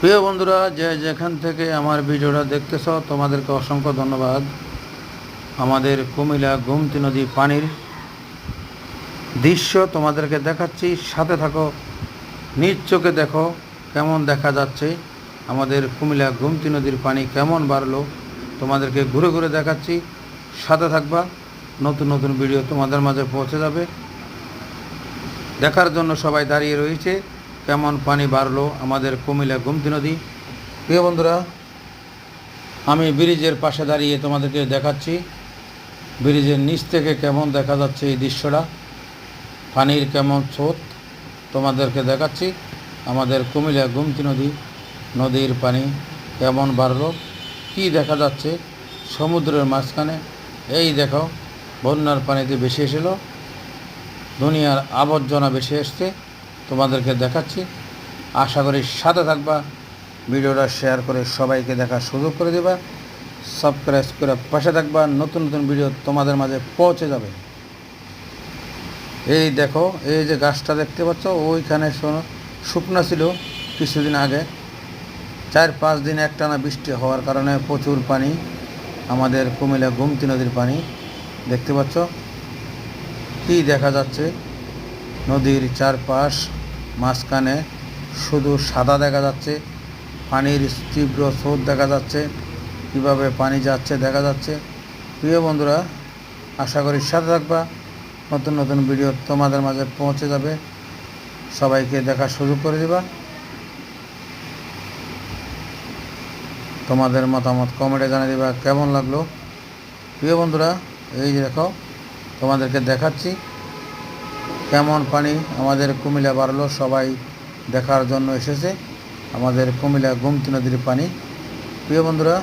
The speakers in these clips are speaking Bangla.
প্রিয় বন্ধুরা, যে যেখান থেকে আমার ভিডিওটা দেখতেছ, তোমাদেরকে অসংখ্য ধন্যবাদ। আমাদের কুমিলা গোমতী নদী পানির দৃশ্য তোমাদেরকে দেখাচ্ছি। সাথে থাকো, নিজ চোখে দেখো কেমন দেখা যাচ্ছে। আমাদের কুমিলা গোমতী নদীর পানি কেমন বাড়লো, তোমাদেরকে ঘুরে ঘুরে দেখাচ্ছি। সাথে থাকবা, নতুন নতুন ভিডিও তোমাদের মাঝে পৌঁছে যাবে। দেখার জন্য সবাই দাঁড়িয়ে রয়েছে। কেমন পানি বাড়লো আমাদের কুমিল্লা গুমতি নদী? প্রিয় বন্ধুরা, আমি ব্রিজের পাশে দাঁড়িয়ে তোমাদেরকে দেখাচ্ছি। ব্রিজের নিচ থেকে কেমন দেখা যাচ্ছে এই দৃশ্যটা? পানির কেমন স্রোত তোমাদেরকে দেখাচ্ছি। আমাদের কুমিল্লা গুমতি নদী, নদীর পানি কেমন বাড়লো? কি দেখা যাচ্ছে সমুদ্রের মাঝখানে? এই দেখো, বন্যার পানিতে বেশি এসেলো। দুনিয়ার আবর্জনা বেশি এসছে। তোমাদেরকে দেখাচ্ছি। আশা করি সাথে থাকবা। ভিডিওটা শেয়ার করে সবাইকে দেখার সুযোগ করে দেবা। সাবস্ক্রাইব করে পাশে থাকবা। নতুন নতুন ভিডিও তোমাদের মাঝে পৌঁছে যাবে। এই দেখো, এই যে গাছটা দেখতে পাচ্ছ, ওইখানে শোনো, শুকনো ছিল কিছুদিন আগে। চার পাঁচ দিন একটানা বৃষ্টি হওয়ার কারণে প্রচুর পানি, আমাদের কুমিল্লা গুমতি নদীর পানি দেখতে পাচ্ছ। কি দেখা যাচ্ছে? নদীর চারপাশ মাঝখানে শুধু সাদা দেখা যাচ্ছে, পানির তীব্র স্রোত দেখা যাচ্ছে, কীভাবে পানি যাচ্ছে দেখা যাচ্ছে। প্রিয় বন্ধুরা, আশা করি সাথে থাকবা। নতুন নতুন ভিডিও তোমাদের মাঝে পৌঁছে যাবে। সবাইকে দেখার সুযোগ করে দেবা। তোমাদের মতামত কমেন্টে জানিয়ে দেবা, কেমন লাগল? প্রিয় বন্ধুরা, এই যে দেখো, তোমাদেরকে দেখাচ্ছি। কেমন পানি আমাদের কুমিল্লা বাড়লো, সবাই দেখার জন্য এসেছে। আমাদের কুমিল্লা গুমতি নদীর পানি। প্রিয় বন্ধুরা,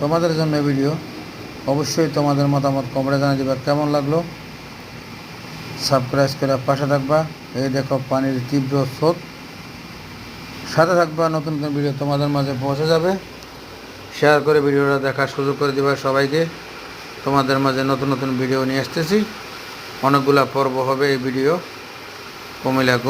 তোমাদের জন্য ভিডিও। অবশ্যই তোমাদের মতামত কমেন্টে জানা দেবা, কেমন লাগল? সাবস্ক্রাইব করে পাশে থাকবা। এই দেখো পানির তীব্র স্রোত। সাথে থাকবা, নতুন নতুন ভিডিও তোমাদের মাঝে পৌঁছে যাবে। শেয়ার করে ভিডিওটা দেখার সুযোগ করে দিবা সবাইকে। তোমাদের মাঝে নতুন নতুন ভিডিও নিয়ে আসতেছি। অনেকগুলা পর্ব হবে এই ভিডিও। কুমিল্লা